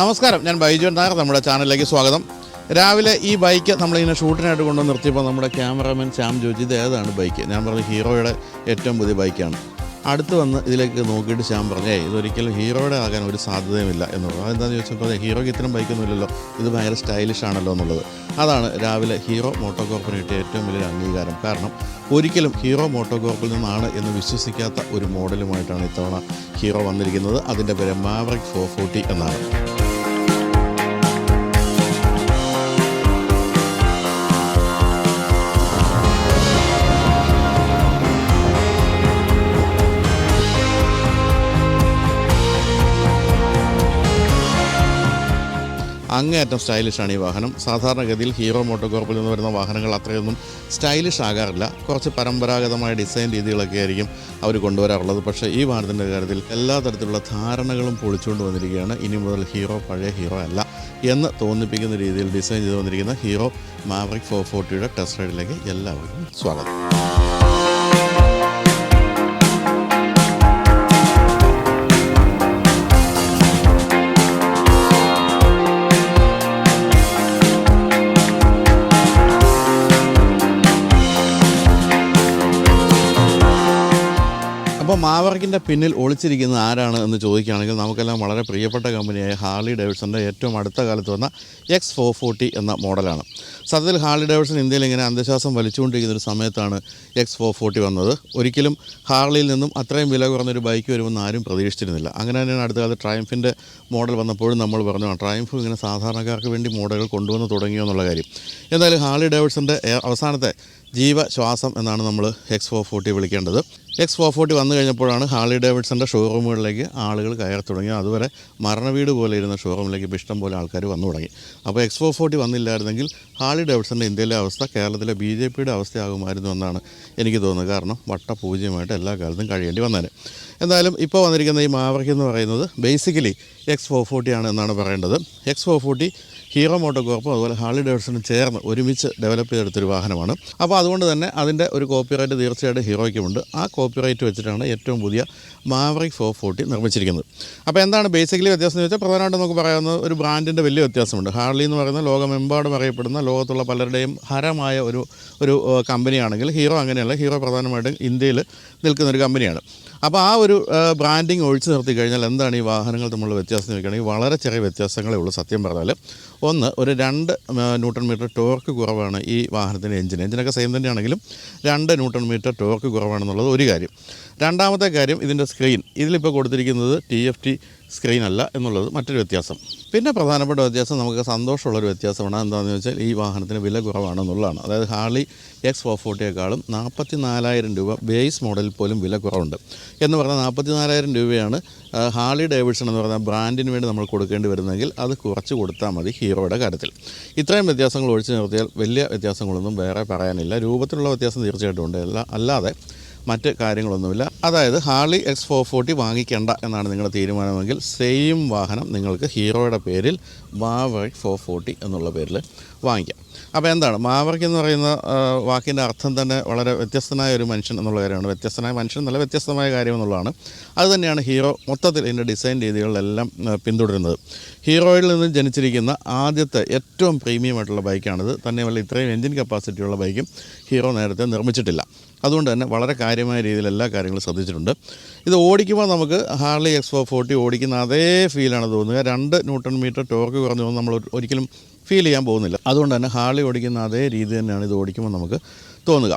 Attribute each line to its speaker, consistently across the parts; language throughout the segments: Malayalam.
Speaker 1: നമസ്കാരം ഞാൻ ബൈജു നായർ നമ്മുടെ ചാനലിലേക്ക് സ്വാഗതം. രാവിലെ ഈ ബൈക്ക് നമ്മളിങ്ങനെ ഷൂട്ടിനായിട്ട് കൊണ്ടു നിർത്തിയപ്പോൾ നമ്മുടെ ക്യാമറാമാൻ ശ്യാം ജോജി ഇത് ഏതാണ് ബൈക്ക്? ഞാൻ പറഞ്ഞു ഹീറോയുടെ ഏറ്റവും പുതിയ ബൈക്കാണ്. അടുത്ത് വന്ന് ഇതിലേക്ക് നോക്കിയിട്ട് ശ്യാം പറഞ്ഞു ഏയ് ഇതൊരിക്കലും ഹീറോയുടെ ആകാൻ ഒരു സാധ്യതയുമില്ല എന്നുള്ളത് അതെന്താണെന്ന് ചോദിച്ചപ്പോൾ ഹീറോയ്ക്ക് ഇത്തരം ബൈക്കൊന്നും ഇല്ലല്ലോ ഇത് ഭയങ്കര സ്റ്റൈലിഷ് ആണല്ലോ എന്നുള്ളത്. അതാണ് രാവിലെ ഹീറോ മോട്ടോ കോർപ്പിന് കിട്ടിയ ഏറ്റവും വലിയ അംഗീകാരം. കാരണം ഒരിക്കലും ഹീറോ മോട്ടോ കോർപ്പിൽ നിന്നാണ് എന്ന് വിശ്വസിക്കാത്ത ഒരു മോഡലുമായിട്ടാണ് ഇത്തവണ ഹീറോ വന്നിരിക്കുന്നത്. അതിന്റെ പേര് മാവറിക് ഫോർ ഫോർട്ടി എന്നാണ്. അങ്ങേയറ്റം സ്റ്റൈലിഷാണ് ഈ വാഹനം. സാധാരണഗതിയിൽ ഹീറോ മോട്ടോകോർപ്പിൽ നിന്ന് വരുന്ന വാഹനങ്ങൾ അത്രയൊന്നും സ്റ്റൈലിഷ് ആകാറില്ല. കുറച്ച് പരമ്പരാഗതമായ ഡിസൈൻ രീതികളൊക്കെ ആയിരിക്കും അവർ കൊണ്ടുവരാറുള്ളത്. പക്ഷേ ഈ വാഹനത്തിന്റെ കാര്യത്തിൽ എല്ലാ തരത്തിലുള്ള ധാരണകളും പൊളിച്ചുകൊണ്ട് വന്നിരിക്കുകയാണ്. ഇനി മുതൽ ഹീറോ പഴയ ഹീറോ അല്ല എന്ന് തോന്നിപ്പിക്കുന്ന രീതിയിൽ ഡിസൈൻ ചെയ്ത് വന്നിരിക്കുന്ന ഹീറോ മാവറിക് ഫോർ ഫോർട്ടിയുടെ ടെസ്റ്റ് റൈഡിലേക്ക് എല്ലാവർക്കും സ്വാഗതം. മാവർക്കിന്റെ പിന്നിൽ ഒളിച്ചിരിക്കുന്ന ആരാണ് എന്ന് ചോദിക്കുകയാണെങ്കിൽ നമുക്കെല്ലാം വളരെ പ്രിയപ്പെട്ട കമ്പനിയായ ഹാർലി ഡേവിഡ്സന്റെ ഏറ്റവും അടുത്ത കാലത്ത് വന്ന എക്സ് ഫോർ ഫോർട്ടി എന്ന മോഡലാണ്. സത്യത്തിൽ ഹാർലി ഡേവിഡ്സൺ ഇന്ത്യയിൽ ഇങ്ങനെ അന്ധശ്വാസം വലിച്ചുകൊണ്ടിരിക്കുന്ന ഒരു സമയത്താണ് എക്സ് ഫോർ ഫോർട്ടി വന്നത്. ഒരിക്കലും ഹാർലിയിൽ നിന്നും അത്രയും വില കുറഞ്ഞൊരു ബൈക്ക് വരുമെന്ന് ആരും പ്രതീക്ഷിച്ചിരുന്നില്ല. അങ്ങനെ തന്നെയാണ് അടുത്ത കാലത്ത് ട്രയംഫിന്റെ മോഡൽ വന്നപ്പോഴും നമ്മൾ പറഞ്ഞു "ആ, ട്രയംഫ് ഇങ്ങനെ സാധാരണക്കാർക്ക് വേണ്ടി മോഡലുകൾ കൊണ്ടുവന്ന് തുടങ്ങിയോ എന്നുള്ള കാര്യം. എന്തായാലും ഹാർലി ഡേവിഡ്സന്റെ അവസാനത്തെ ജീവശ്വാസം എന്നാണ് നമ്മൾ എക്സ് ഫോർ ഫോർട്ടി വിളിക്കേണ്ടത്. എക്സ് ഫോർ ഫോർട്ടി വന്നു കഴിഞ്ഞപ്പോഴാണ് ഹാർലി ഡേവിഡ്സന്റെ ഷോറൂമുകളിലേക്ക് ആളുകൾ കയറി തുടങ്ങി അതുവരെ മരണവീട് പോലെ ഇരുന്ന ഷോറൂമിലേക്ക് ഇപ്പോൾ ഇഷ്ടം പോലെ ആൾക്കാർ വന്നു തുടങ്ങി. അപ്പോൾ എക്സ് ഫോർ ഫോർട്ടി വന്നില്ലായിരുന്നെങ്കിൽ ഹാർലി ഡേവിഡ്സന്റെ ഇന്ത്യയിലെ അവസ്ഥ കേരളത്തിലെ ബി ജെ പിയുടെ അവസ്ഥയാകുമായിരുന്നു എന്നാണ് എനിക്ക് തോന്നുന്നത്. കാരണം വട്ടപൂജ്യമായിട്ട് എല്ലാ കാലത്തും കഴിയേണ്ടി വന്നേനെ. എന്തായാലും ഇപ്പോൾ വന്നിരിക്കുന്ന ഈ മാവറിക് എന്ന് പറയുന്നത് ബേസിക്കലി എക്സ് ഫോർ ഫോർട്ടി ആണ് എന്നാണ് പറയേണ്ടത്. എക്സ് ഫോർ ഫോർട്ടി ഹീറോ മോട്ടോകോർപ്പും അതുപോലെ ഹാർലി ഡേവിഡ്സണും ചേർന്ന് ഒരുമിച്ച് ഡെവലപ്പ് ചെയ്തെടുത്തൊരു വാഹനമാണ്. അപ്പോൾ അതുകൊണ്ട് തന്നെ അതിന്റെ ഒരു കോപ്പിറൈറ്റ് തീർച്ചയായിട്ടും ഹീറോയ്ക്കുമുണ്ട് ആ കോപ്പിറൈറ്റ് വെച്ചിട്ടാണ് ഏറ്റവും പുതിയ മാവറിക് ഫോർ ഫോർട്ടി നിർമ്മിച്ചിരിക്കുന്നത്. അപ്പോൾ എന്താണ് ബേസിക്കലി വ്യത്യാസം എന്ന് വെച്ചാൽ പ്രധാനമായിട്ടും നമുക്ക് പറയാവുന്ന ഒരു ബ്രാൻഡിന്റെ വലിയ വ്യത്യാസമുണ്ട്. ഹാർലി എന്ന് പറയുന്ന ലോകമെമ്പാടും അറിയപ്പെടുന്ന ലോകത്തുള്ള പലരുടെയും ഹരമായ ഒരു ഒരു കമ്പനിയാണെങ്കിൽ ഹീറോ അങ്ങനെയല്ല. ഹീറോ പ്രധാനമായിട്ടും ഇന്ത്യയിൽ നിൽക്കുന്ന ഒരു കമ്പനിയാണ് അപ്പോൾ ആ ഒരു ബ്രാൻഡിങ് ഒഴിച്ചു നിർത്തി കഴിഞ്ഞാൽ എന്താണ് ഈ വാഹനങ്ങൾ തമ്മിലുള്ള വ്യത്യാസം എന്ന് ചോദിക്കുകയാണെങ്കിൽ വളരെ ചെറിയ വ്യത്യാസങ്ങളേ ഉള്ളൂ സത്യം പറഞ്ഞാൽ ഒന്ന് ഒരു രണ്ട് ന്യൂട്ടൺ മീറ്റർ ടോർക്ക് കുറവാണ് ഈ വാഹനത്തിന്റെ എഞ്ചിൻ എഞ്ചിനൊക്കെ സെയിം തന്നെയാണെങ്കിലും രണ്ട് ന്യൂട്ടൺ മീറ്റർ ടോർക്ക് കുറവാണെന്നുള്ളത് ഒരു കാര്യം. രണ്ടാമത്തെ കാര്യം ഇതിന്റെ സ്ക്രീൻ ഇതിലിപ്പോൾ കൊടുത്തിരിക്കുന്നത് ടി എഫ് ടി സ്ക്രീൻ അല്ല എന്നുള്ളത് മറ്റൊരു വ്യത്യാസം. പിന്നെ പ്രധാനപ്പെട്ട വ്യത്യാസം നമുക്ക് സന്തോഷമുള്ളൊരു വ്യത്യാസമാണ്. എന്താണെന്ന് വെച്ചാൽ ഈ വാഹനത്തിന് വില കുറവാണെന്നുള്ളതാണ്. അതായത് ഹാർലി എക്സ് ഫോർ ഫോർട്ടിയേക്കാളും നാൽപ്പത്തി നാലായിരം രൂപ ബേസ് മോഡലിൽ പോലും വില കുറവുണ്ട്. എന്ന് പറഞ്ഞാൽ നാൽപ്പത്തി നാലായിരം രൂപയാണ് ഹാർലി ഡേവിഡ്സൺ എന്ന് പറഞ്ഞാൽ ബ്രാൻഡിന് വേണ്ടി നമ്മൾ കൊടുക്കേണ്ടി വരുന്നെങ്കിൽ അത് കുറച്ച് കൊടുത്താൽ മതി ഹീറോയുടെ കാര്യത്തിൽ. ഇത്രയും വ്യത്യാസങ്ങൾ ഒഴിച്ചു നിർത്തിയാൽ വലിയ വ്യത്യാസങ്ങളൊന്നും വേറെ പറയാനില്ല. രൂപത്തിലുള്ള വ്യത്യാസം തീർച്ചയായിട്ടും ഉണ്ട്. അല്ല അല്ലാതെ മറ്റ് കാര്യങ്ങളൊന്നുമില്ല. അതായത് ഹാർലി എക്സ് ഫോർ ഫോർട്ടി വാങ്ങിക്കേണ്ട എന്നാണ് നിങ്ങളുടെ തീരുമാനമെങ്കിൽ സെയിം വാഹനം നിങ്ങൾക്ക് ഹീറോയുടെ പേരിൽ മാവറിക് ഫോർ ഫോർട്ടി എന്നുള്ള പേരിൽ വാങ്ങിക്കാം. അപ്പോൾ എന്താണ്? മാവറിക് എന്ന് പറയുന്ന വാക്കിന്റെ അർത്ഥം തന്നെ വളരെ വ്യത്യസ്തനായ ഒരു മനുഷ്യൻ എന്നുള്ള കാര്യമാണ്. വ്യത്യസ്തനായ മനുഷ്യൻ നല്ല വ്യത്യസ്തമായ കാര്യം എന്നുള്ളതാണ്. അതുതന്നെയാണ് ഹീറോ മൊത്തത്തിൽ ഇതിന്റെ ഡിസൈൻ രീതികളിലെല്ലാം പിന്തുടരുന്നത്. ഹീറോയിൽ നിന്ന് ജനിച്ചിരിക്കുന്ന ആദ്യത്തെ ഏറ്റവും പ്രീമിയം ആയിട്ടുള്ള ബൈക്കാണിത് തന്നെയുമല്ല ഇത്രയും എൻജിൻ കപ്പാസിറ്റിയുള്ള ബൈക്കും ഹീറോ നേരത്തെ നിർമ്മിച്ചിട്ടില്ല. അതുകൊണ്ട് തന്നെ വളരെ കാര്യമായ രീതിയിൽ എല്ലാ കാര്യങ്ങളും ശ്രദ്ധിച്ചിട്ടുണ്ട്. ഇത് ഓടിക്കുമ്പോൾ നമുക്ക് ഹാർലി എക്സ് ഫോർ ഫോർട്ടി ഓടിക്കുന്ന അതേ ഫീലാണ് തോന്നുക. രണ്ട് ന്യൂട്ടൺ മീറ്റർ ടോർക്ക് കുറഞ്ഞു നമ്മൾ ഒരിക്കലും ഫീൽ ചെയ്യാൻ പോകുന്നില്ല. അതുകൊണ്ട് തന്നെ ഹാർലി ഓടിക്കുന്ന അതേ രീതി തന്നെയാണ് ഇത് ഓടിക്കുമ്പോൾ നമുക്ക് തോന്നുക.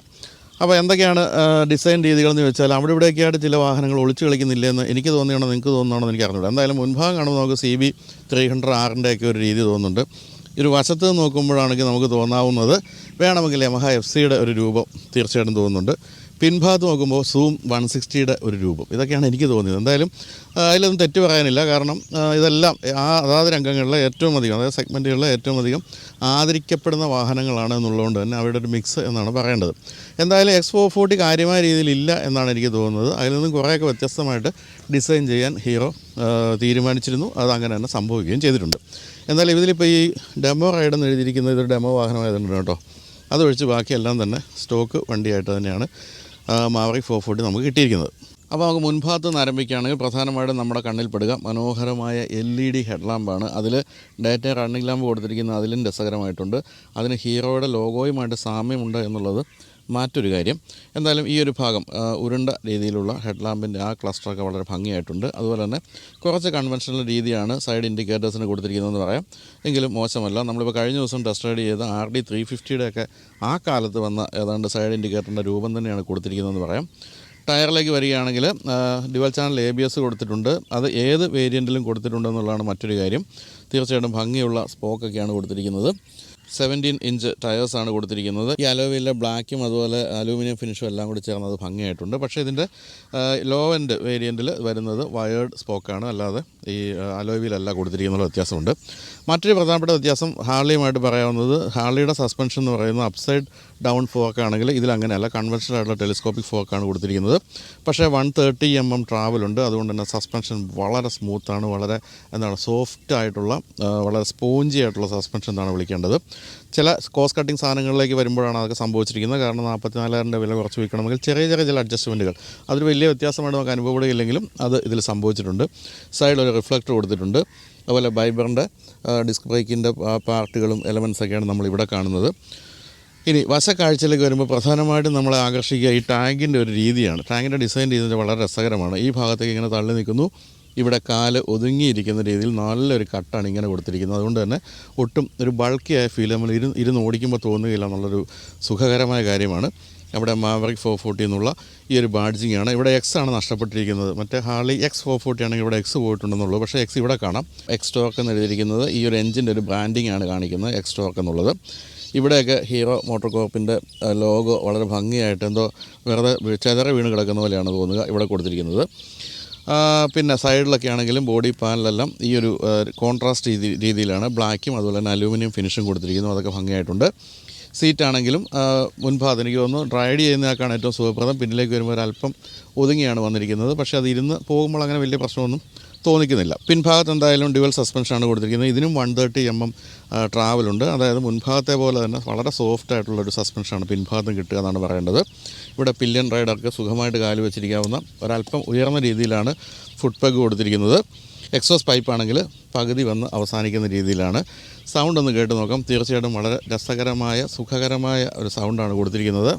Speaker 1: അപ്പോൾ എന്തൊക്കെയാണ് ഡിസൈൻ രീതികളെന്ന് വെച്ചാൽ അവിടെ ഇവിടെയൊക്കെയായിട്ട് ചില വാഹനങ്ങൾ ഒളിച്ചു കളിക്കുന്നില്ല എന്ന് എനിക്ക് തോന്നിയാണോ നിങ്ങൾക്ക് തോന്നുന്നതാണോ എനിക്ക് അറിഞ്ഞൂടാ എന്തായാലും മുൻഭാഗം കാണുമ്പോൾ നമുക്ക് സി ബി ത്രീ ഹൺഡ്രഡ് ആറിന്റെയൊക്കെ ഒരു രീതി തോന്നുന്നുണ്ട്. ഒരു വശത്ത് നിന്ന് നോക്കുമ്പോഴാണെങ്കിൽ നമുക്ക് തോന്നാവുന്നത് വേണമെങ്കിൽ യമഹ എഫ് സിയുടെ ഒരു രൂപം തീർച്ചയായിട്ടും തോന്നുന്നുണ്ട്. പിൻഭാഗത്ത് നോക്കുമ്പോൾ സൂം വൺ സിക്സ്റ്റിയുടെ ഒരു രൂപം. ഇതൊക്കെയാണ് എനിക്ക് തോന്നിയത്. എന്തായാലും അതിലൊന്നും തെറ്റ് പറയാനില്ല. കാരണം ഇതെല്ലാം ആ അതാത് രംഗങ്ങളിലെ ഏറ്റവും അധികം അതായത് സെഗ്മെന്റുകളിലെ ഏറ്റവും അധികം ആദരിക്കപ്പെടുന്ന വാഹനങ്ങളാണ് എന്നുള്ളതുകൊണ്ട് തന്നെ അവരുടെ ഒരു മിക്സ് എന്നാണ് പറയേണ്ടത്. എന്തായാലും എക്സ് ഫോർ ഫോർട്ടി കാര്യമായ രീതിയിൽ ഇല്ല എന്നാണ് എനിക്ക് തോന്നുന്നത്. അതിൽ നിന്നും കുറേയൊക്കെ വ്യത്യസ്തമായിട്ട് ഡിസൈൻ ചെയ്യാൻ ഹീറോ തീരുമാനിച്ചിരുന്നു. അത് അങ്ങനെ തന്നെ സംഭവിക്കുകയും ചെയ്തിട്ടുണ്ട്. എന്തായാലും ഇതിലിപ്പോൾ ഈ ഡെമോ റൈഡ് എന്ന് എഴുതിയിരിക്കുന്നത് ഇതൊരു ഡെമോ വാഹനമായതുകൊണ്ട് കേട്ടോ. അതൊഴിച്ച് ബാക്കിയെല്ലാം തന്നെ സ്റ്റോക്ക് വണ്ടിയായിട്ട് തന്നെയാണ് മാവറി ഫോർ ഫോർട്ടി നമുക്ക് കിട്ടിയിരിക്കുന്നത്. അപ്പോൾ നമുക്ക് മുൻഭാഗത്ത് നിന്ന് ആരംഭിക്കുകയാണെങ്കിൽ പ്രധാനമായിട്ടും നമ്മുടെ കണ്ണിൽ പെടുക. മനോഹരമായ എൽ ഇ ഡി ഹെഡ്ലാമ്പാണ്. അതിൽ ഡേറ്റ റണ്ണിംഗ് ലാമ്പ് കൊടുത്തിരിക്കുന്നത് അതിലും രസകരമായിട്ടുണ്ട്. അതിന് ഹീറോയുടെ ലോഗോയുമായിട്ട് സാമ്യമുണ്ട് എന്നുള്ളത് മറ്റൊരു കാര്യം. എന്തായാലും ഈ ഒരു ഭാഗം ഉരുണ്ട രീതിയിലുള്ള ഹെഡ്ലാമ്പിന്റെ ആ ക്ലസ്റ്ററൊക്കെ വളരെ ഭംഗിയായിട്ടുണ്ട്. അതുപോലെ തന്നെ കുറച്ച് കൺവെൻഷണൽ രീതിയാണ് സൈഡ് ഇൻഡിക്കേറ്റേഴ്സിന് കൊടുത്തിരിക്കുന്നതെന്ന് പറയാം. എങ്കിലും മോശമല്ല. നമ്മളിപ്പോൾ കഴിഞ്ഞ ദിവസം ടെസ്റ്റ് റൈഡ് ചെയ്ത ആർ ഡി ത്രീ ഫിഫ്റ്റിയുടെ ഒക്കെ ആ കാലത്ത് വന്ന ഏതാണ്ട് സൈഡ് ഇൻഡിക്കേറ്ററിന്റെ രൂപം തന്നെയാണ് കൊടുത്തിരിക്കുന്നതെന്ന് പറയാം. ടയറിലേക്ക് വരികയാണെങ്കിൽ dual channel A B S കൊടുത്തിട്ടുണ്ട്. അത് ഏത് വേരിയന്റിലും കൊടുത്തിട്ടുണ്ടെന്നുള്ളതാണ് മറ്റൊരു കാര്യം. തീർച്ചയായിട്ടും ഭംഗിയുള്ള സ്പോക്കൊക്കെയാണ് കൊടുത്തിരിക്കുന്നത്. സെവന്റീൻ ഇഞ്ച് ടയേഴ്സ് ആണ് കൊടുത്തിരിക്കുന്നത്. ഈ അലോവിയിലെ ബ്ലാക്കും അതുപോലെ അലൂമിനിയം ഫിനിഷും എല്ലാം കൂടി ചേർന്നത് ഭംഗിയായിട്ടുണ്ട്. പക്ഷേ ഇതിന്റെ ലോ എൻഡ് വേരിയന്റിൽ വരുന്നത് വയേർഡ് സ്പോക്കാണ് അല്ലാതെ ഈ അലോവിയിലല്ല കൊടുത്തിരിക്കുന്ന വ്യത്യാസമുണ്ട്. മറ്റൊരു പ്രധാനപ്പെട്ട വ്യത്യാസം ഹാർലിയുമായിട്ട് പറയാവുന്നത് ഹാർലിയുടെ സസ്പെൻഷൻ എന്ന് പറയുന്നത് അപ്സൈഡ് ഡൗൺ ഫോക്ക് ആണെങ്കിൽ ഇതിൽ അങ്ങനെയല്ല കൺവെൻഷണൽ ആയിട്ടുള്ള ടെലിസ്കോപ്പിക് ഫോക്കാണ് കൊടുത്തിരിക്കുന്നത്. പക്ഷേ വൺ തേർട്ടി എം എം ട്രാവലുണ്ട് അതുകൊണ്ട് തന്നെ സസ്പെൻഷൻ വളരെ സ്മൂത്താണ് വളരെ എന്താണ് സോഫ്റ്റ് ആയിട്ടുള്ള വളരെ സ്പോഞ്ചി ആയിട്ടുള്ള സസ്പെൻഷൻ എന്നാണ് വിളിക്കേണ്ടത്. ചില കോസ്റ്റ് കട്ടിങ് സാധനങ്ങളിലേക്ക് വരുമ്പോഴാണ് അതൊക്കെ സംഭവിച്ചിരിക്കുന്നത്. കാരണം നാൽപ്പത്തിനാലായിരം വില കുറച്ച് വിൽക്കണമെങ്കിൽ ചെറിയ ചെറിയ ചില അഡ്ജസ്റ്റ്മെന്റുകൾ അതൊരു വലിയ വ്യത്യാസമായിട്ട് നമുക്ക് അനുഭവപ്പെടുകയില്ലെങ്കിലും അത് ഇതിൽ സംഭവിച്ചിട്ടുണ്ട്. സൈഡിൽ ഒരു റിഫ്ലക്ടർ കൊടുത്തിട്ടുണ്ട്. അതുപോലെ ബൈബറിന്റെ ഡിസ്ക് ബ്രേക്കിന്റെ പാർട്ടുകളും എലമെൻസൊക്കെയാണ് നമ്മളിവിടെ കാണുന്നത്. ഇനി വശക്കാഴ്ചയിലേക്ക് വരുമ്പോൾ പ്രധാനമായിട്ടും നമ്മളെ ആകർഷിക്കുക ഈ ടാങ്കിന്റെ ഒരു രീതിയാണ്. ടാങ്കിന്റെ ഡിസൈൻ രീതി വളരെ രസകരമാണ്. ഈ ഭാഗത്തേക്ക് ഇങ്ങനെ തള്ളി നിൽക്കുന്നു. ഇവിടെ കാൽ ഒതുങ്ങിയിരിക്കുന്ന രീതിയിൽ നല്ലൊരു കട്ടാണ് ഇങ്ങനെ കൊടുത്തിരിക്കുന്നത്. അതുകൊണ്ട് തന്നെ ഒട്ടും ഒരു ബൾക്കിയായ ഫീൽ നമ്മൾ ഇരുന്ന് ഇരുന്ന് ഓടിക്കുമ്പോൾ തോന്നുകയില്ല എന്നുള്ളൊരു സുഖകരമായ കാര്യമാണ്. അവിടെ മാവറിക് ഫോർ ഫോർട്ടി എന്നുള്ള ഈ ഒരു ബാഡ്ജിങ് ആണ്. ഇവിടെ എക്സ് ആണ് നഷ്ടപ്പെട്ടിരിക്കുന്നത്. മറ്റേ ഹാർലി എക്സ് ഫോർ ഫോർട്ടി ആണെങ്കിൽ ഇവിടെ എക്സ് പോയിട്ടുണ്ടെന്നുള്ളൂ. പക്ഷേ എക്സ് ഇവിടെ കാണാം. എക്സ് സ്റ്റോക്ക് എന്ന് എഴുതിയിരിക്കുന്നത് ഈ ഒരു എഞ്ചിന്റെ ഒരു ബ്രാൻഡിങ് ആണ് കാണിക്കുന്നത് എക്സ് സ്റ്റോക്ക് എന്നുള്ളത്. ഇവിടെയൊക്കെ ഹീറോ മോട്ടോർ കോപ്പിന്റെ ലോഗോ വളരെ ഭംഗിയായിട്ട് എന്തോ വെറുതെ ചെതറി വീണ് കിടക്കുന്ന പോലെയാണ് തോന്നുക ഇവിടെ കൊടുത്തിരിക്കുന്നത്. പിന്നെ സൈഡിലൊക്കെ ആണെങ്കിലും ബോഡി പാനലെല്ലാം ഈ ഒരു കോൺട്രാസ്റ്റ് രീതി രീതിയിലാണ്. ബ്ലാക്കും അതുപോലെ തന്നെ അലൂമിനിയം ഫിനിഷും കൊടുത്തിരിക്കുന്നു. അതൊക്കെ ഭംഗിയായിട്ടുണ്ട്. സീറ്റാണെങ്കിലും മുൻഭാഗത്ത് എനിക്ക് തോന്നുന്നു റൈഡ് ചെയ്യുന്നതൊക്കെയാണ് ഏറ്റവും സുഖപ്രദം. പിന്നിലേക്ക് വരുമ്പോൾ ഒരല്പം ഒതുങ്ങിയാണ് വന്നിരിക്കുന്നത്. പക്ഷേ അത് ഇരുന്ന് പോകുമ്പോൾ അങ്ങനെ വലിയ പ്രശ്നമൊന്നും തോന്നിക്കുന്നില്ല. പിൻഭാഗത്ത് എന്തായാലും ഡ്യുവൽ സസ്പെൻഷനാണ് കൊടുത്തിരിക്കുന്നത്. ഇതിനും വൺ തേർട്ടി എം എം ട്രാവലുണ്ട്. അതായത് മുൻഭാഗത്തെ പോലെ തന്നെ വളരെ സോഫ്റ്റ് ആയിട്ടുള്ള ഒരു സസ്പെൻഷനാണ് പിൻഭാഗത്തും കിട്ടുക എന്നാണ് പറയേണ്ടത്. ഇവിടെ പില്യൻ റൈഡർക്ക് സുഖമായിട്ട് കാൽ വെച്ചിരിക്കാവുന്ന ഒരല്പം ഉയർന്ന രീതിയിലാണ് ഫുഡ് പെഗ് കൊടുത്തിരിക്കുന്നത്. എക്സോസ് പൈപ്പ് ആണെങ്കിൽ പകുതി വന്ന് അവസാനിക്കുന്ന രീതിയിലാണ്. സൗണ്ട് ഒന്ന് കേട്ട് നോക്കാം. തീർച്ചയായിട്ടും വളരെ രസകരമായ സുഖകരമായ ഒരു സൗണ്ടാണ് കൊടുത്തിരിക്കുന്നത്.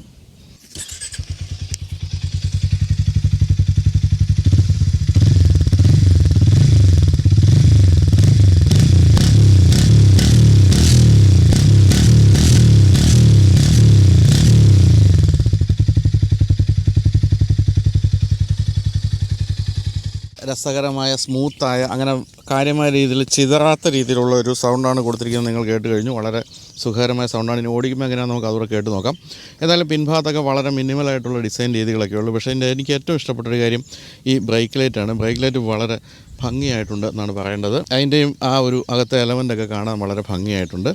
Speaker 1: രസകരമായ സ്മൂത്തായ അങ്ങനെ കാര്യമായ രീതിയിൽ ചിതറാത്ത രീതിയിലുള്ള ഒരു സൗണ്ടാണ് കൊടുത്തിരിക്കുന്നത് നിങ്ങൾ കേട്ട് കഴിഞ്ഞു. വളരെ സുഖകരമായ സൗണ്ടാണ് ഇനി ഓടിക്കുമ്പോൾ എങ്ങനെയാണെന്ന് നമുക്ക് അതുകൂടെ കേട്ട് നോക്കാം. ഏതായാലും പിൻഭാഗത്തൊക്കെ വളരെ മിനിമലായിട്ടുള്ള ഡിസൈൻ രീതികളൊക്കെ ഉള്ളൂ. പക്ഷേ എന്റെ എനിക്ക് ഏറ്റവും ഇഷ്ടപ്പെട്ടൊരു കാര്യം ഈ ബ്രേക്ക് ലൈറ്റാണ് ബ്രേക്ക് ലൈറ്റ് വളരെ ഭംഗിയായിട്ടുണ്ട് എന്നാണ് പറയേണ്ടത്. അതിന്റെയും ആ ഒരു അകത്തെ എലമെന്റൊക്കെ കാണാൻ വളരെ ഭംഗിയായിട്ടുണ്ട്.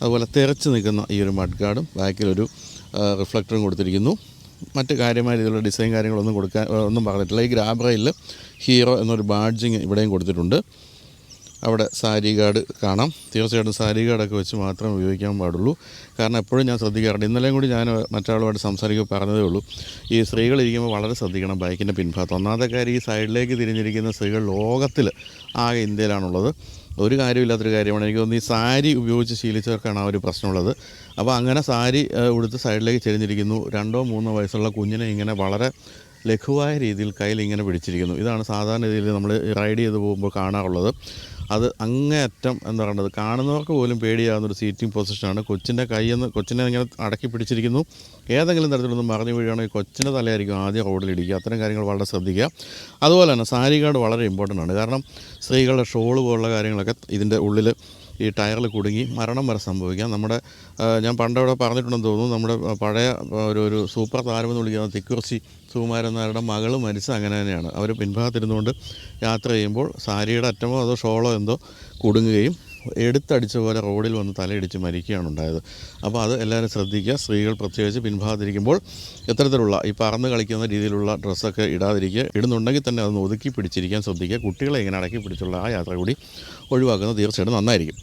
Speaker 1: അതുപോലെ തിരച്ച് നിൽക്കുന്ന ഈ ഒരു മഡ് ഗാർഡും ബാക്കിലൊരു റിഫ്ലക്ടറും കൊടുത്തിരിക്കുന്നു. മറ്റ് കാര്യമായ രീതിയിലുള്ള ഡിസൈൻ കാര്യങ്ങളൊന്നും കൊടുക്കാൻ ഒന്നും പറഞ്ഞിട്ടില്ല. ഈ ഗ്രാബ് റെയിലിൽ ഹീറോ എന്നൊരു ബാഡ്ജിങ് ഇവിടെയും കൊടുത്തിട്ടുണ്ട്. അവിടെ സാരി ഗാർഡ് കാണാം. തീർച്ചയായിട്ടും സാരി ഗാർഡൊക്കെ വെച്ച് മാത്രമേ ഉപയോഗിക്കാൻ പാടുള്ളൂ. കാരണം എപ്പോഴും ഞാൻ ശ്രദ്ധിക്കാറുണ്ട്. ഇന്നലെയും കൂടി ഞാൻ മറ്റാളുമായിട്ട് സംസാരിക്കുമ്പോൾ പറഞ്ഞതേ ഉള്ളൂ. ഈ സ്ത്രീകൾ ഇരിക്കുമ്പോൾ വളരെ ശ്രദ്ധിക്കണം ബൈക്കിന്റെ പിൻഭാഗത്ത്. ഒന്നാമത്തെ കാര്യം ഈ സൈഡിലേക്ക് തിരിഞ്ഞിരിക്കുന്ന സ്ത്രീകൾ ലോകത്തിൽ ആകെ ഇന്ത്യയിലാണുള്ളത്. ഒരു കാര്യമില്ലാത്തൊരു കാര്യമാണ്. എനിക്ക് തോന്നുന്നു ഈ സാരി ഉപയോഗിച്ച് ശീലിച്ചവർക്കാണ് ആ ഒരു പ്രശ്നമുള്ളത്. അപ്പോൾ അങ്ങനെ സാരി ഉടുത്ത് സൈഡിലേക്ക് ചെരിഞ്ഞിരിക്കുന്നു. രണ്ടോ മൂന്നോ വയസ്സുള്ള കുഞ്ഞിനെ ഇങ്ങനെ വളരെ ലഘുവായ രീതിയിൽ കയ്യിൽ ഇങ്ങനെ പിടിച്ചിരിക്കുന്നു. ഇതാണ് സാധാരണ രീതിയിൽ നമ്മൾ റൈഡ് ചെയ്ത് പോകുമ്പോൾ കാണാറുള്ളത്. അത് അങ്ങേയറ്റം എന്താ പറയുന്നത് കാണുന്നവർക്ക് പോലും പേടിയാകുന്നൊരു സീറ്റിംഗ് പൊസിഷനാണ് കൊച്ചിന്റെ കൈയെന്ന് കൊച്ചിനെ ഇങ്ങനെ അടക്കി പിടിച്ചിരിക്കുന്നു. ഏതെങ്കിലും തരത്തിലൊന്നും മറിഞ്ഞു വീഴുകയാണെങ്കിൽ കൊച്ചിന്റെ തലയായിരിക്കും ആദ്യം റോഡിലിടിക്കുക അത്തരം കാര്യങ്ങൾ വളരെ ശ്രദ്ധിക്കുക. അതുപോലെ തന്നെ സാരി കാർഡ് വളരെ ഇമ്പോർട്ടന്റ് ആണ്. കാരണം സ്ത്രീകളുടെ ഷോൾ പോലുള്ള കാര്യങ്ങളൊക്കെ ഇതിന്റെ ഉള്ളിൽ ഈ ടയറിൽ കുടുങ്ങി മരണം വരെ സംഭവിക്കാം. നമ്മുടെ ഞാൻ പണ്ടവിടെ പറഞ്ഞിട്ടുണ്ടെന്ന് തോന്നുന്നു നമ്മുടെ പഴയ ഒരു ഒരു സൂപ്പർ താരമെന്ന് വിളിക്കുന്ന തിക്കുറിച്ചി സുകുമാരൻ നായരുടെ മകൾ മരിച്ച അങ്ങനെ തന്നെയാണ്. അവർ പിൻഭാഗത്തിരുന്നുകൊണ്ട് യാത്ര ചെയ്യുമ്പോൾ സാരിയുടെ അറ്റമോ അതോ ഷോളോ എന്തോ കുടുങ്ങുകയും എടുത്തടിച്ച പോലെ റോഡിൽ വന്ന് തലയിടിച്ച് മരിക്കുകയാണ് ഉണ്ടായത്. അപ്പോൾ അത് എല്ലാവരും ശ്രദ്ധിക്കുക. സ്ത്രീകൾ പ്രത്യേകിച്ച് പിൻഭാഗത്തിരിക്കുമ്പോൾ ഇത്തരത്തിലുള്ള ഈ പറന്ന് കളിക്കുന്ന രീതിയിലുള്ള ഡ്രസ്സൊക്കെ ഇടാതിരിക്കുക. ഇടുന്നുണ്ടെങ്കിൽ തന്നെ അതൊന്ന് ഒതുക്കി പിടിച്ചിരിക്കാൻ ശ്രദ്ധിക്കുക. കുട്ടികളെ ഇങ്ങനെ അടക്കി പിടിച്ചുള്ള ആ യാത്ര കൂടി ഒഴിവാക്കുന്നത് തീർച്ചയായിട്ടും നന്നായിരിക്കും.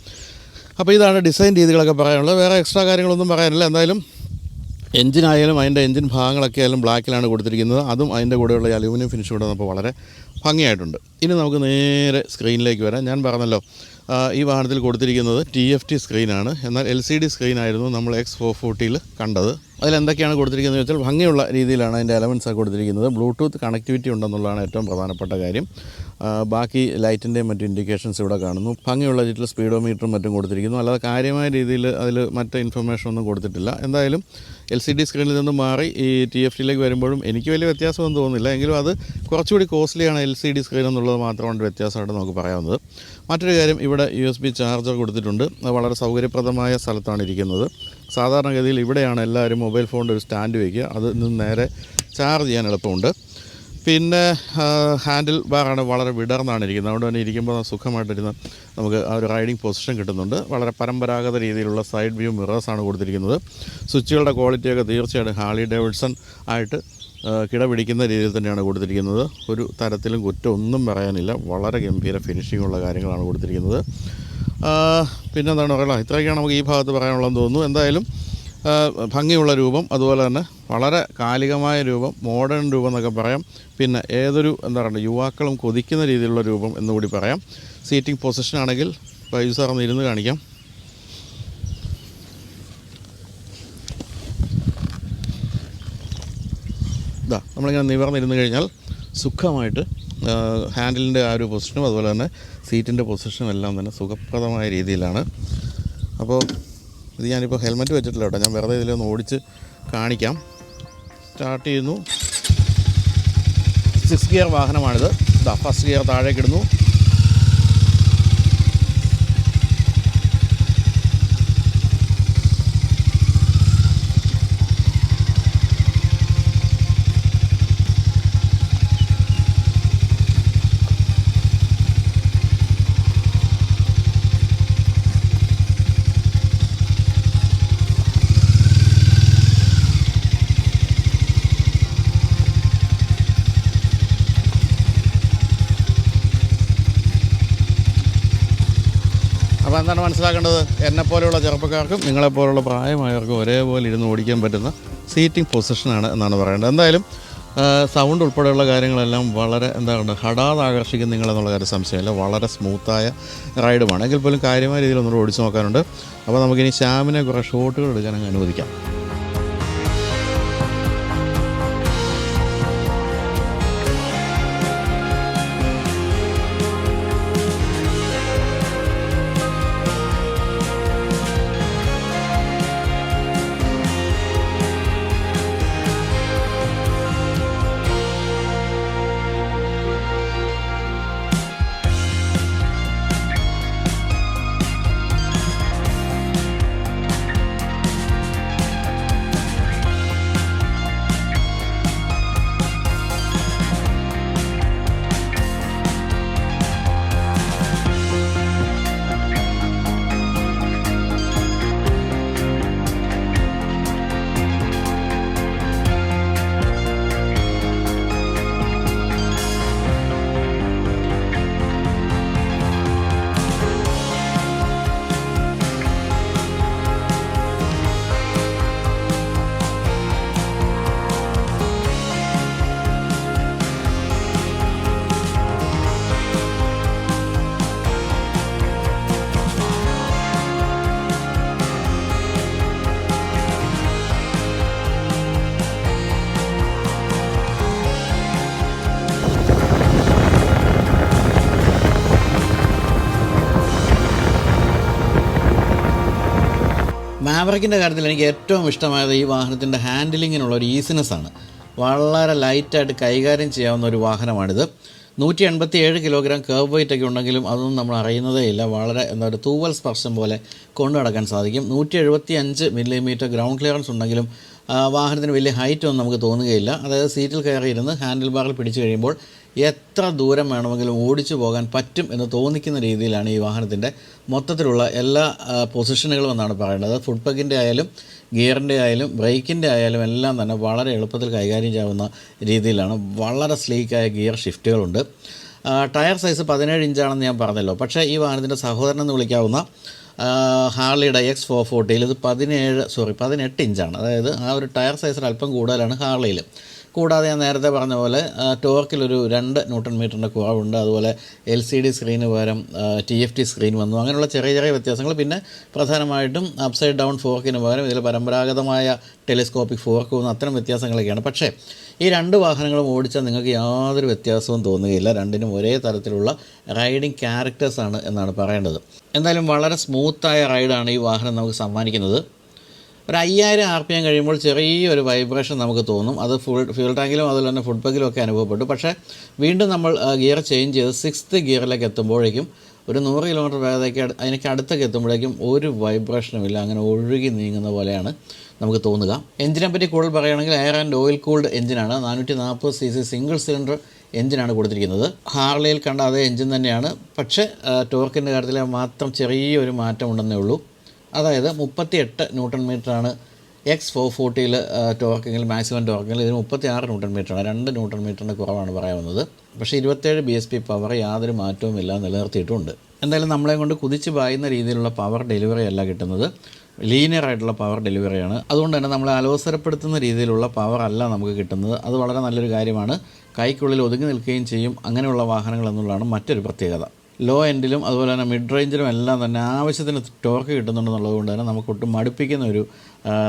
Speaker 1: അപ്പോൾ ഇതാണ് ഡിസൈൻ രീതികളൊക്കെ പറയാനുള്ളത്. വേറെ എക്സ്ട്രാ കാര്യങ്ങളൊന്നും പറയാനില്ല. എന്തായാലും എഞ്ചിനായാലും അതിന്റെ എഞ്ചിൻ ഭാഗങ്ങളൊക്കെ ആയാലും ബ്ലാക്കിലാണ് കൊടുത്തിരിക്കുന്നത്. അതും അതിന്റെ കൂടെയുള്ള അലൂമിനിയം ഫിനിഷ് കൊണ്ടുവന്നപ്പോൾ വളരെ ഭംഗിയായിട്ടുണ്ട്. ഇനി നമുക്ക് നേരെ സ്ക്രീനിലേക്ക് വരാം. ഞാൻ പറഞ്ഞല്ലോ ഈ വാഹനത്തിൽ കൊടുത്തിരിക്കുന്നത് ടി എഫ് ടി സ്ക്രീനാണ് എന്നാൽ എൽ സി ഡി സ്ക്രീനായിരുന്നു നമ്മൾ എക്സ് ഫോർ ഫോർട്ടിയിൽ കണ്ടത്. അതിലെന്തൊക്കെയാണ് കൊടുത്തിരിക്കുന്നത് വെച്ചാൽ ഭംഗിയുള്ള രീതിയിലാണ് അതിന്റെ എലമെൻസ് കൊടുത്തിരിക്കുന്നത്. ബ്ലൂടൂത്ത് കണക്ടിവിറ്റി ഉണ്ടെന്നുള്ളതാണ് ഏറ്റവും പ്രധാനപ്പെട്ട കാര്യം. ബാക്കി ലൈറ്റിന്റെയും മറ്റു ഇൻഡിക്കേഷൻസ് ഇവിടെ കാണുന്നു. ഭംഗിയുള്ള രീതിയിൽ സ്പീഡോമീറ്ററും മറ്റും കൊടുത്തിരിക്കുന്നു. അല്ലാതെ കാര്യമായ രീതിയിൽ അതിൽ മറ്റ് ഇൻഫർമേഷൻ ഒന്നും കൊടുത്തിട്ടില്ല. എന്തായാലും എൽ സി ഡി സ്ക്രീനിൽ നിന്ന് മാറി ഈ ടി എഫ് ടിയിലേക്ക് വരുമ്പോഴും എനിക്ക് വലിയ വ്യത്യാസമൊന്നും തോന്നുന്നില്ല. എങ്കിലും അത് കുറച്ചുകൂടി കോസ്റ്റ്ലിയാണ് എൽ സി ഡി സ്ക്രീൻ എന്നുള്ളത് മാത്രമാണ് വ്യത്യാസമായിട്ട് നമുക്ക് പറയാവുന്നത്. മറ്റൊരു കാര്യം ഇവിടെ യു എസ് ബി ചാർജർ കൊടുത്തിട്ടുണ്ട്. അത് വളരെ സൗകര്യപ്രദമായ സ്ഥലത്താണ് ഇരിക്കുന്നത്. സാധാരണഗതിയിൽ ഇവിടെയാണ് എല്ലാവരും മൊബൈൽ ഫോണിന്റെ ഒരു സ്റ്റാൻഡ് വയ്ക്കുക. അത് നിന്ന് നേരെ ചാർജ് ചെയ്യാൻ എളുപ്പമുണ്ട്. പിന്നെ ഹാൻഡിൽ ബാറാണ് വളരെ വിടർന്നാണ് ഇരിക്കുന്നത്. അതുകൊണ്ട് തന്നെ ഇരിക്കുമ്പോൾ സുഖമായിട്ടിരുന്ന് നമുക്ക് ആ ഒരു റൈഡിംഗ് പൊസിഷൻ കിട്ടുന്നുണ്ട്. വളരെ പരമ്പരാഗത രീതിയിലുള്ള സൈഡ് വ്യൂ മിറേഴ്സാണ് കൊടുത്തിരിക്കുന്നത്. സ്വിച്ചുകളുടെ ക്വാളിറ്റിയൊക്കെ തീർച്ചയായിട്ടും ഹാളി ഡേവിഡ്സൺ ആയിട്ട് കിടപിടിക്കുന്ന രീതിയിൽ തന്നെയാണ് കൊടുത്തിരിക്കുന്നത്. ഒരു തരത്തിലും കുറ്റമൊന്നും പറയാനില്ല. വളരെ ഗംഭീര ഫിനിഷിങ്ങുള്ള കാര്യങ്ങളാണ് കൊടുത്തിരിക്കുന്നത്. പിന്നെന്താണ് പറയുക? ഇത്രയൊക്കെയാണ് നമുക്ക് ഈ ഭാഗത്ത് പറയാനുള്ളതെന്ന് തോന്നുന്നു. എന്തായാലും ഭംഗിയുള്ള രൂപം അതുപോലെ തന്നെ വളരെ കാലികമായ രൂപം മോഡേൺ രൂപം എന്നൊക്കെ പറയാം. പിന്നെ ഏതൊരു എന്താ പറയുക യുവാക്കളും കൊതിക്കുന്ന രീതിയിലുള്ള രൂപം എന്നുകൂടി പറയാം. സീറ്റിംഗ് പൊസിഷൻ ആണെങ്കിൽ പൈസ ഇരുന്ന് കാണിക്കാം. ഇതാ നമ്മളിങ്ങനെ നിവർന്നിരുന്ന് കഴിഞ്ഞാൽ സുഖമായിട്ട് ഹാൻഡിലിന്റെ ആ ഒരു പൊസിഷനും അതുപോലെ തന്നെ സീറ്റിന്റെ പൊസിഷനും എല്ലാം തന്നെ സുഖപ്രദമായ രീതിയിലാണ്. അപ്പോൾ ഇത് ഞാനിപ്പോൾ ഹെൽമെറ്റ് വെച്ചിട്ടില്ല കേട്ടോ. ഞാൻ വെറുതെ ഇതിലൊന്ന് ഓടിച്ച് കാണിക്കാം. സ്റ്റാർട്ട് ചെയ്യുന്നു. സിക്സ് ഗിയർ വാഹനമാണിത്. ഫസ്റ്റ് ഗിയർ താഴേക്കിടുന്നു. എന്താണ് മനസ്സിലാക്കേണ്ടത്? എന്നെപ്പോലെയുള്ള ചെറുപ്പക്കാർക്കും നിങ്ങളെപ്പോലുള്ള പ്രായമായവർക്കും ഒരേപോലെ ഇരുന്ന് ഓടിക്കാൻ പറ്റുന്ന സീറ്റിംഗ് പൊസിഷനാണ് എന്നാണ് പറയേണ്ടത്. എന്തായാലും സൗണ്ട് ഉൾപ്പെടെയുള്ള കാര്യങ്ങളെല്ലാം വളരെ എന്താ പറയുക ഹടാതെ ആകർഷിക്കും നിങ്ങളെന്നുള്ള കാര്യം സംശയമില്ല. വളരെ സ്മൂത്തായ റൈഡുമാണ് എങ്കിൽ പോലും കാര്യമായ രീതിയിൽ ഒന്നുകൂടെ ഓടിച്ചു നോക്കാനുണ്ട്. അപ്പോൾ നമുക്കിനി ശ്യാമിനെ കുറേ ഷോട്ടുകൾ എടുക്കാൻ അനുവദിക്കാം. മാവറിക്കിന്റെ കാര്യത്തിൽ എനിക്ക് ഏറ്റവും ഇഷ്ടമായത് ഈ വാഹനത്തിന്റെ ഹാൻഡിലിങ്ങിനുള്ള ഒരു ഈസിനെസ് ആണ്. വളരെ ലൈറ്റായിട്ട് കൈകാര്യം ചെയ്യാവുന്ന ഒരു വാഹനമാണിത്. നൂറ്റി എൺപത്തി ഏഴ് കിലോഗ്രാം കേർവ് വെയിറ്റ് ഒക്കെ ഉണ്ടെങ്കിലും അതൊന്നും നമ്മൾ അറിയുന്നതേ ഇല്ല. വളരെ എന്താ പറയുക തൂവൽ സ്പർശം പോലെ കൊണ്ടു നടക്കാൻ സാധിക്കും. നൂറ്റി എഴുപത്തി അഞ്ച് മില്ലിമീറ്റർ ഗ്രൗണ്ട് ക്ലിയറൻസ് ഉണ്ടെങ്കിലും വാഹനത്തിന് വലിയ ഹൈറ്റ് ഒന്നും നമുക്ക് തോന്നുകയില്ല. അതായത് സീറ്റിൽ കയറി കയറിയിരുന്ന് ഹാൻഡിൽ ബാറിൽ പിടിച്ചു കഴിയുമ്പോൾ എത്ര ദൂരം വേണമെങ്കിലും ഓടിച്ചു പോകാൻ പറ്റും എന്ന് തോന്നിക്കുന്ന രീതിയിലാണ് ഈ വാഹനത്തിന്റെ മൊത്തത്തിലുള്ള എല്ലാ പൊസിഷനുകളും എന്നാണ് പറയുന്നത് ഫുഡ് പഗിന്റെ ആയാലും ഗിയറിന്റെ ആയാലും ബ്രേക്കിന്റെ ആയാലും എല്ലാം തന്നെ വളരെ എളുപ്പത്തിൽ കൈകാര്യം ചെയ്യാവുന്ന രീതിയിലാണ് വളരെ സ്ലീക്കായ ഗിയർ ഷിഫ്റ്റുകളുണ്ട് ടയർ സൈസ് പതിനേഴ് ഇഞ്ചാണെന്ന് ഞാൻ പറഞ്ഞല്ലോ. പക്ഷേ ഈ വാഹനത്തിന്റെ സഹോദരൻ എന്ന് വിളിക്കാവുന്ന
Speaker 2: ഹാർലിയുടെ എക്സ് ഫോർ ഫോർട്ടിയിൽ ഇത് പതിനേഴ് സോറി പതിനെട്ട് ഇഞ്ചാണ് അതായത് ആ ഒരു ടയർ സൈസിൽ അല്പം കൂടുതലാണ് ഹാർലിയിൽ കൂടാതെ ഞാൻ നേരത്തെ പറഞ്ഞ പോലെ ടോർക്കിലൊരു രണ്ട് ന്യൂട്ടൺ മീറ്ററിന്റെ കുറവുണ്ട്. അതുപോലെ എൽ സി ഡി സ്ക്രീന് പകരം ടി എഫ് ടി സ്ക്രീൻ വന്നു. അങ്ങനെയുള്ള ചെറിയ ചെറിയ വ്യത്യാസങ്ങൾ. പിന്നെ പ്രധാനമായിട്ടും അപ്സൈഡ് ഡൗൺ ഫോർക്കിന് പകരം ഇതിൽ പരമ്പരാഗതമായ ടെലിസ്കോപ്പിക് ഫോർക്ക് വന്നു അത്തരം വ്യത്യാസങ്ങളൊക്കെയാണ്. പക്ഷേ ഈ രണ്ട് വാഹനങ്ങളും ഓടിച്ചാൽ നിങ്ങൾക്ക് യാതൊരു വ്യത്യാസവും തോന്നുകയില്ല. രണ്ടിനും ഒരേ തരത്തിലുള്ള റൈഡിങ് ക്യാരക്ടേഴ്സാണ് എന്നാണ് പറയേണ്ടത്. എന്തായാലും വളരെ സ്മൂത്തായ റൈഡാണ് ഈ വാഹനം നമുക്ക് സമ്മാനിക്കുന്നത്. ഒരു അയ്യായിരം ആർ പി എം കഴിയുമ്പോൾ ചെറിയൊരു വൈബ്രേഷൻ നമുക്ക് തോന്നും. അത് ഫുൾ ഫ്യൂൾ ടാങ്കിലും അതുപോലെ തന്നെ ഫുഡ് പക്കിലും ഒക്കെ അനുഭവപ്പെട്ടു. പക്ഷേ വീണ്ടും നമ്മൾ ഗിയർ ചേഞ്ച് ചെയ്ത് സിക്സ്ത് ഗിയറിലേക്ക് എത്തുമ്പോഴേക്കും ഒരു നൂറ് കിലോമീറ്റർ വേഗതയ്ക്ക് അതിനൊക്കെ അടുത്തൊക്കെ എത്തുമ്പോഴേക്കും ഒരു വൈബ്രേഷനും ഇല്ല. അങ്ങനെ ഒഴുകി നീങ്ങുന്ന പോലെയാണ് നമുക്ക് തോന്നുക. എഞ്ചിനെ പറ്റി കൂടുതൽ പറയുകയാണെങ്കിൽ എയർ ആൻഡ് ഓയിൽ കൂൾഡ് എഞ്ചിനാണ് നാനൂറ്റി നാൽപ്പത് സി സി സിംഗിൾ സിലിണ്ടർ എഞ്ചിനാണ് കൊടുത്തിരിക്കുന്നത്. ഹാർലിയിൽ കണ്ട അതേ എഞ്ചിൻ തന്നെയാണ്. പക്ഷേ ടോർക്കിന്റെ കാര്യത്തിൽ മാത്രം ചെറിയൊരു മാറ്റം ഉണ്ടെന്നേ ഉള്ളൂ. അതായത് മുപ്പത്തി എട്ട് ന്യൂട്ടൺ മീറ്ററാണ് എക്സ് ഫോർ ഫോർട്ടിയിൽ ടോർക്കിങ്ങിൽ മാക്സിമം ടോർക്കിങ്ങിൽ ഇതിന് മുപ്പത്തി ആറ് ന്യൂട്ടൺ മീറ്ററാണ്. രണ്ട് ന്യൂട്ടൺ മീറ്ററിന്റെ കുറവാണ് പറയാവുന്നത്. പക്ഷേ ഇരുപത്തേഴ് ബി എസ് പി പവർ യാതൊരു മാറ്റവും ഇല്ല നിലനിർത്തിയിട്ടുണ്ട്. എന്തായാലും നമ്മളെ കൊണ്ട് കുതിച്ച് പായുന്ന രീതിയിലുള്ള പവർ ഡെലിവറി അല്ല കിട്ടുന്നത്. ലീനിയർ ആയിട്ടുള്ള പവർ ഡെലിവറിയാണ് അതുകൊണ്ട് തന്നെ നമ്മളെ അലോസരപ്പെടുത്തുന്ന രീതിയിലുള്ള പവർ അല്ല നമുക്ക് കിട്ടുന്നത്. അത് വളരെ നല്ലൊരു കാര്യമാണ്. കൈക്കുള്ളിൽ ഒതുങ്ങി നിൽക്കുകയും ചെയ്യും അങ്ങനെയുള്ള വാഹനങ്ങൾ എന്നുള്ളതാണ് മറ്റൊരു പ്രത്യേകത. ലോ എൻഡിലും അതുപോലെ തന്നെ മിഡ് റേഞ്ചിലും എല്ലാം തന്നെ ആവശ്യത്തിന് ടോർക്ക് കിട്ടുന്നുണ്ടെന്നുള്ളത് കൊണ്ട് തന്നെ നമുക്ക് ഒട്ടും മടുപ്പിക്കുന്ന ഒരു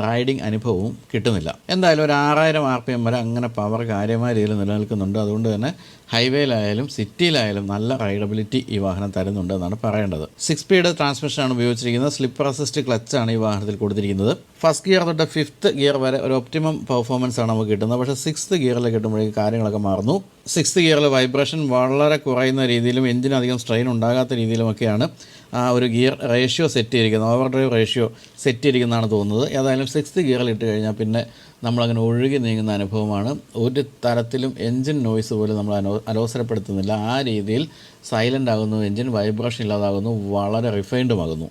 Speaker 2: റൈഡിങ് അനുഭവവും കിട്ടുന്നില്ല. എന്തായാലും ഒരു ആറായിരം ആർ പി എം വരെ അങ്ങനെ പവർ കാര്യമായ രീതിയിൽ നിലനിൽക്കുന്നുണ്ട്. അതുകൊണ്ട് തന്നെ ഹൈവേയിലായാലും സിറ്റിയിലായാലും നല്ല റൈഡബിലിറ്റി ഈ വാഹനം തരുന്നുണ്ട് എന്നാണ് പറയേണ്ടത്. സിക്സ് സ്പീഡ് ട്രാൻസ്മിഷനാണ് ഉപയോഗിച്ചിരിക്കുന്നത്. സ്ലിപ്പർ അസിസ്റ്റ് ക്ലച്ചാണ് ഈ വാഹനത്തിൽ കൊടുത്തിരിക്കുന്നത്. ഫസ്റ്റ് ഗിയർ തൊട്ട് ഫിഫ്ത്ത് ഗിയർ വരെ ഒരു ഒപ്റ്റിമം പെർഫോമൻസ് ആണ് നമുക്ക് കിട്ടുന്നത്. പക്ഷേ സിക്സ്ത് ഗിയറിൽ കിട്ടുമ്പോഴേക്കും കാര്യങ്ങളൊക്കെ മാറുന്നു. സിക്സ്ത് ഗിയറിൽ വൈബ്രേഷൻ വളരെ കുറയുന്ന രീതിയിലും എഞ്ചിന് അധികം സ്ട്രെയിൻ ഉണ്ടാകാത്ത രീതിയിലുമൊക്കെയാണ് ആ ഒരു ഗിയർ റേഷ്യോ സെറ്റ് ചെയ്തിരിക്കുന്നത് ഓവർ ഡ്രൈവ് റേഷ്യോ സെറ്റ് ചെയ്തിരിക്കുന്നതാണ് തോന്നുന്നത്. ഏതായാലും സിക്സ്ത് ഗിയറിൽ ഇട്ട് കഴിഞ്ഞാൽ പിന്നെ നമ്മളങ്ങനെ ഒഴുകി നീങ്ങുന്ന അനുഭവമാണ്. ഒരു തരത്തിലും എൻജിൻ നോയ്സ് പോലും നമ്മൾ അനോ അലോസരപ്പെടുത്തുന്നില്ല. ആ രീതിയിൽ സൈലന്റ് ആകുന്നു എൻജിൻ വൈബ്രേഷൻ ഇല്ലാതാകുന്നു വളരെ റിഫൈൻഡുമാകുന്നു.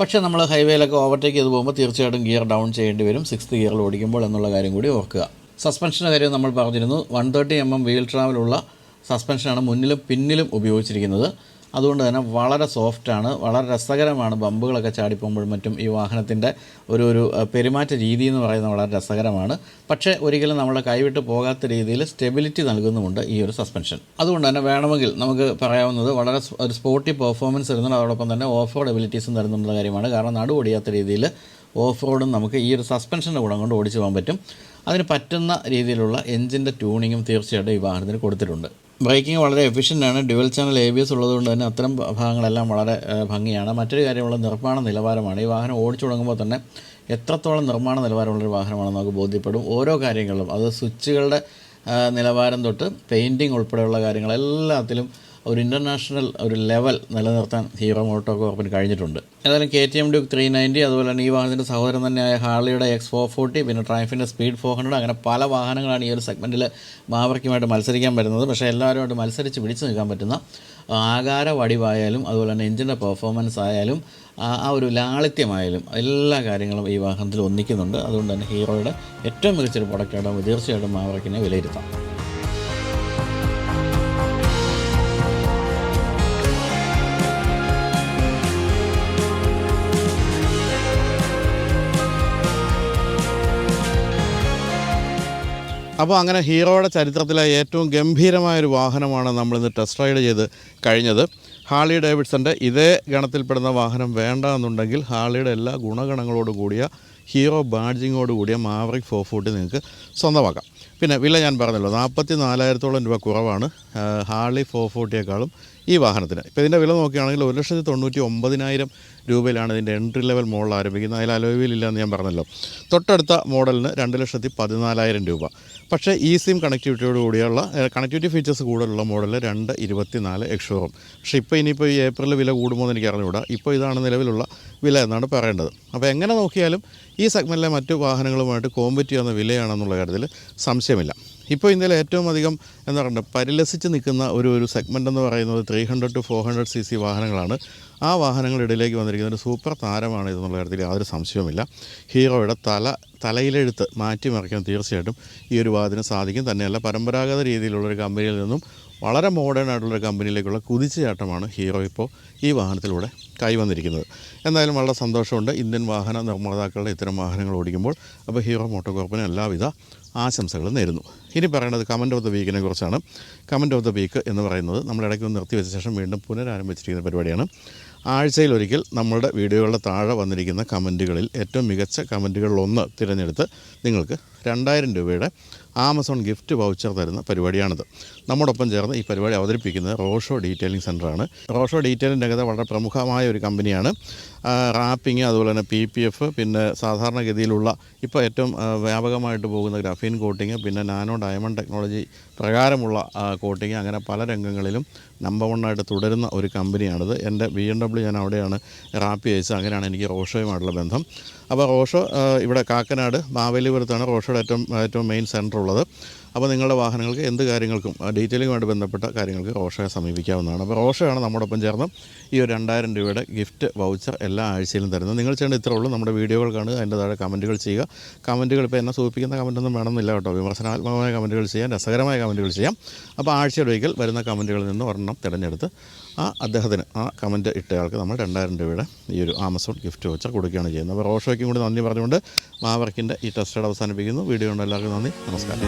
Speaker 2: പക്ഷേ നമ്മൾ ഹൈവേയിലൊക്കെ ഓവർടേക്ക് ചെയ്ത് പോകുമ്പോൾ തീർച്ചയായിട്ടും ഗിയർ ഡൗൺ ചെയ്യേണ്ടി വരും. സിക്സ്ത് ഗിയറിൽ ഓടിക്കുമ്പോൾ എന്നുള്ള കാര്യം കൂടി ഓർക്കുക. സസ്പെൻഷന്റെ കാര്യം നമ്മൾ പറഞ്ഞിരുന്നു. One thirty M M wheel ട്രാവലുള്ള സസ്പെൻഷനാണ് മുന്നിലും പിന്നിലും ഉപയോഗിച്ചിരിക്കുന്നത്. അതുകൊണ്ട് തന്നെ വളരെ സോഫ്റ്റാണ് വളരെ രസകരമാണ് ബമ്പുകളൊക്കെ ചാടിപ്പോകുമ്പോഴും മറ്റും ഈ വാഹനത്തിന്റെ ഒരു ഒരു പെരുമാറ്റ രീതി എന്ന് പറയുന്നത് വളരെ രസകരമാണ്. പക്ഷേ ഒരിക്കലും നമ്മുടെ കൈവിട്ട് പോകാത്ത രീതിയിൽ സ്റ്റെബിലിറ്റി നൽകുന്നുമുണ്ട് ഈ ഒരു സസ്പെൻഷൻ അതുകൊണ്ട് തന്നെ വേണമെങ്കിൽ നമുക്ക് പറയാവുന്നത് വളരെ ഒരു സ്പോർട്ടി പെർഫോമൻസ് തരുന്നുണ്ട് അതോടൊപ്പം തന്നെ ഓഫ് റോഡ് എബിലിറ്റീസും തരുന്നുള്ള കാര്യമാണ്. കാരണം നടു ഓടിയാത്ത രീതിയിൽ ഓഫ് റോഡും നമുക്ക് ഈ ഒരു സസ്പെൻഷന്റെ ഗുണം കൊണ്ട് ഓടിച്ചു പോകാൻ പറ്റും. അതിന് പറ്റുന്ന രീതിയിലുള്ള എഞ്ചിന്റെ ട്യൂണിങ്ങും തീർച്ചയായിട്ടും ഈ വാഹനത്തിന് കൊടുത്തിട്ടുണ്ട്. ബ്രേക്കിംഗ് വളരെ എഫിഷ്യന്റ് ആണ്. Dual channel A B S ഉള്ളതുകൊണ്ട് തന്നെ അത്തരം ഭാഗങ്ങളെല്ലാം വളരെ ഭംഗിയാണ്. മറ്റൊരു കാര്യമുള്ള നിർമ്മാണ നിലവാരമാണ്. ഈ വാഹനം ഓടിച്ചു തുടങ്ങുമ്പോൾ തന്നെ എത്രത്തോളം നിർമ്മാണ നിലവാരമുള്ളൊരു വാഹനമാണെന്ന് നമുക്ക് ബോധ്യപ്പെടും. ഓരോ കാര്യങ്ങളിലും അത് സ്വിച്ചുകളുടെ നിലവാരം തൊട്ട് പെയിന്റിങ് ഉൾപ്പെടെയുള്ള കാര്യങ്ങളെല്ലാത്തിലും ഒരു ഇന്റർനാഷണൽ ഒരു ലെവൽ നിലനിർത്താൻ ഹീറോ മോട്ടോ കോർപ്പിന് കഴിഞ്ഞിട്ടുണ്ട്. ഏതായാലും K T M Duke three ninety അതുപോലെ തന്നെ ഈ വാഹനത്തിന്റെ സഹോദരൻ തന്നെയായ ഹാർലിയുടെ എക്സ് ഫോർ ഫോർട്ടി പിന്നെ ട്രൈഫിന്റെ സ്പീഡ് ഫോർ ഹൺഡ്രഡ് അങ്ങനെ പല വാഹനങ്ങളാണ് ഈ ഒരു സെഗ്മെന്റിൽ മാവർക്കുമായിട്ട് മത്സരിക്കാൻ വരുന്നത് പക്ഷേ എല്ലാവരുമായിട്ട് മത്സരിച്ച് പിടിച്ചു നിൽക്കാൻ പറ്റുന്ന ആകാര വടിവായാലും അതുപോലെ തന്നെ എഞ്ചിന്റെ പെർഫോമൻസ് ആയാലും ആ ഒരു ലാളിത്യമായാലും എല്ലാ കാര്യങ്ങളും ഈ വാഹനത്തിൽ ഒന്നിക്കുന്നുണ്ട്. അതുകൊണ്ട് തന്നെ ഹീറോയുടെ ഏറ്റവും മികച്ചൊരു പ്രൊഡക്റ്റായിട്ട് തീർച്ചയായിട്ടും മാവർക്കിനെ വിലയിരുത്താം.
Speaker 1: അപ്പോൾ അങ്ങനെ ഹീറോയുടെ ചരിത്രത്തിലെ ഏറ്റവും ഗംഭീരമായൊരു വാഹനമാണ് നമ്മളിന്ന് ടെസ്റ്റ് റൈഡ് ചെയ്ത് കഴിഞ്ഞത്. ഹാർലി ഡേവിഡ്സന്റെ ഇതേ ഗണത്തിൽപ്പെടുന്ന വാഹനം വേണ്ട എന്നുണ്ടെങ്കിൽ ഹാർലിയുടെ എല്ലാ ഗുണഗണങ്ങളോട് കൂടിയ ഹീറോ ബാഡ്ജിങ്ങോട് കൂടിയ മാവറിക് ഫോർ ഫോർട്ടി നിങ്ങൾക്ക് സ്വന്തമാക്കാം. പിന്നെ വില ഞാൻ പറഞ്ഞല്ലോ നാൽപ്പത്തി നാലായിരത്തോളം രൂപ കുറവാണ്. ഹാളി ഫോർ ഫോർട്ടിയേക്കാളും ഈ വാഹനത്തിന്. ഇപ്പോൾ ഇതിന്റെ വില നോക്കുകയാണെങ്കിൽ ഒരു ലക്ഷത്തി തൊണ്ണൂറ്റി ഒമ്പതിനായിരം രൂപയിലാണ് ഇതിന്റെ എൻട്രി ലെവൽ മോഡൽ ആരംഭിക്കുന്നത്. അതിൽ അലോവിൽ എന്ന് ഞാൻ പറഞ്ഞല്ലോ. തൊട്ടടുത്ത മോഡലിന് രണ്ട് ലക്ഷത്തി പതിനാലായിരം രൂപ. പക്ഷേ ഈ സിം കണക്ടിവിറ്റിയോട് കൂടിയുള്ള കണക്ടിവിറ്റി ഫീച്ചേഴ്സ് കൂടുതലുള്ള മോഡൽ രണ്ട് ഇരുപത്തി നാല് എക്ഷോറും പക്ഷേ ഇപ്പോൾ ഇനിയിപ്പോൾ ഈ ഏപ്രിലിൽ വില കൂടുമോ എന്ന് എനിക്ക് അറിഞ്ഞുകൂടാ ഇപ്പോൾ ഇതാണ് നിലവിലുള്ള വില എന്നാണ് പറയേണ്ടത്. അപ്പോൾ എങ്ങനെ നോക്കിയാലും ഈ സെഗ്മെന്റിലെ മറ്റു വാഹനങ്ങളുമായിട്ട് കോമ്പറ്റ് ചെയ്യുന്ന വിലയാണെന്നുള്ള കാര്യത്തിൽ സംശയമില്ല. ഇപ്പോൾ ഇന്ത്യയിൽ ഏറ്റവും അധികം എന്ന് പറയുക പരിലസിച്ച് നിൽക്കുന്ന ഒരു ഒരു സെഗ്മെന്റ് എന്ന് പറയുന്നത് three hundred to four hundred C C വാഹനങ്ങളാണ്. ആ വാഹനങ്ങളിടയിലേക്ക് വന്നിരിക്കുന്ന ഒരു സൂപ്പർ താരമാണ് ഇതെന്നുള്ള കാര്യത്തിൽ യാതൊരു സംശയവുമില്ല. ഹീറോയുടെ തല തലയിലെഴുത്ത് മാറ്റിമറിക്കാൻ തീർച്ചയായിട്ടും ഈ ഒരു വാഹനത്തിന് സാധിക്കും. തന്നെയല്ല പരമ്പരാഗത രീതിയിലുള്ളൊരു കമ്പനിയിൽ നിന്നും വളരെ മോഡേൺ ആയിട്ടുള്ളൊരു കമ്പനിയിലേക്കുള്ള കുതിച്ചുചാട്ടമാണ് ഹീറോ ഇപ്പോൾ ഈ വാഹനത്തിലൂടെ കൈവന്നിരിക്കുന്നത്. എന്തായാലും വളരെ സന്തോഷമുണ്ട്. ഇന്ത്യൻ വാഹന നിർമ്മാതാക്കളുടെ ഇത്തരം വാഹനങ്ങൾ ഓടിക്കുമ്പോൾ. അപ്പോൾ ഹീറോ മോട്ടോകോർപ്പിന് എല്ലാവിധ ആശംസകളും നേരുന്നു. ഇനി പറയുന്നത് കമന്റ് ഓഫ് ദ വീക്കിനെ കുറിച്ചാണ്. കമന്റ് ഓഫ് ദ വീക്ക് എന്ന് പറയുന്നത് നമ്മൾ ഇടയ്ക്ക് ഒന്ന് നിർത്തിവെച്ച ശേഷം വീണ്ടും പുനരാരംഭിച്ചിരിക്കുന്ന പരിപാടിയാണ്. ആഴ്ചയിൽ ഒരിക്കൽ നമ്മളുടെ വീഡിയോകളുടെ താഴെ വന്നിരിക്കുന്ന കമന്റുകളിൽ ഏറ്റവും മികച്ച കമന്റുകളിലൊന്ന് തിരഞ്ഞെടുത്ത് നിങ്ങൾക്ക് രണ്ടായിരം രൂപയുടെ ആമസോൺ ഗിഫ്റ്റ് വൗച്ചർ തരുന്ന പരിപാടിയാണിത്. നമ്മോടൊപ്പം ചേർന്ന് ഈ പരിപാടി അവതരിപ്പിക്കുന്നത് റോഷോ ഡീറ്റെയിലിംഗ് സെന്ററാണ് റോഷോ ഡീറ്റെയിലിംഗ് രംഗത്തെ വളരെ പ്രമുഖമായ ഒരു കമ്പനിയാണ്. റാപ്പിംഗ് അതുപോലെ തന്നെ പി പി എഫ് പിന്നെ സാധാരണഗതിയിലുള്ള ഇപ്പോൾ ഏറ്റവും വ്യാപകമായിട്ട് പോകുന്ന ഗ്രാഫീൻ കോട്ടിങ് പിന്നെ നാനോ ഡയമണ്ട് ടെക്നോളജി പ്രകാരമുള്ള കോട്ടിങ് അങ്ങനെ പല രംഗങ്ങളിലും നമ്പർ വണ്ണായിട്ട് തുടരുന്ന ഒരു കമ്പനിയാണിത്. എന്റെ ബി എം ഡബ്ല്യു ഞാൻ അവിടെയാണ് റാപ്പി അയച്ചത് അങ്ങനെയാണ് എനിക്ക് റോഷോയുമായിട്ടുള്ള ബന്ധം. അപ്പോൾ റോഷോ ഇവിടെ കാക്കനാട് മാവേലിപുരത്താണ് റോഷോയുടെ ഏറ്റവും ഏറ്റവും മെയിൻ സെന്റർ ഉള്ളത്. അപ്പോൾ നിങ്ങളുടെ വാഹനങ്ങൾക്ക് എന്ത് കാര്യങ്ങൾക്കും ഡീറ്റെയിലിങ്ങുമായിട്ട് ബന്ധപ്പെട്ട കാര്യങ്ങൾക്ക് റോഷയെ സമീപിക്കാവുന്നതാണ്. അപ്പോൾ റോഷയാണ് നമ്മോടൊപ്പം ചേർന്ന് ഈ ഒരു രണ്ടായിരം രൂപയുടെ ഗിഫ്റ്റ് വൗച്ചർ എല്ലാ ആഴ്ചയിലും തരുന്നത്. നിങ്ങൾ ചെയ്യേണ്ട ഇത്രേ ഉള്ളൂ. നമ്മുടെ വീഡിയോകൾ കാണുക അതിന്റെ താഴെ കമന്റുകൾ ചെയ്യുക. കമന്റുകൾ ഇപ്പോൾ എന്നെ സൂചിപ്പിക്കുന്ന കമന്റൊന്നും വേണമെന്നില്ല കേട്ടോ. വിമർശനാത്മകമായ കമന്റുകൾ ചെയ്യാം രസകരമായ കമന്റുകൾ ചെയ്യാം. അപ്പോൾ ആഴ്ചയൊരിക്കൽ വരുന്ന കമന്റുകളിൽ നിന്ന് ഒരെണ്ണം തിരഞ്ഞെടുത്ത് ആ അദ്ദേഹത്തിന് ആ കമന്റ് ഇട്ടയാൾക്ക് നമ്മൾ രണ്ടായിരം രൂപയുടെ ഈ ഒരു ആമസോൺ ഗിഫ്റ്റ് വൗച്ചർ കൊടുക്കുകയാണ് ചെയ്യുന്നത്. അപ്പോൾ റോഷോയ്ക്കും കൂടി നന്ദി പറഞ്ഞുകൊണ്ട് മാവർക്കിന്റെ ഈ ടെസ്റ്റഡ് അവസാനിപ്പിക്കുന്നു. വീഡിയോ ഉണ്ട് എല്ലാവർക്കും നന്ദി. നമസ്കാരം.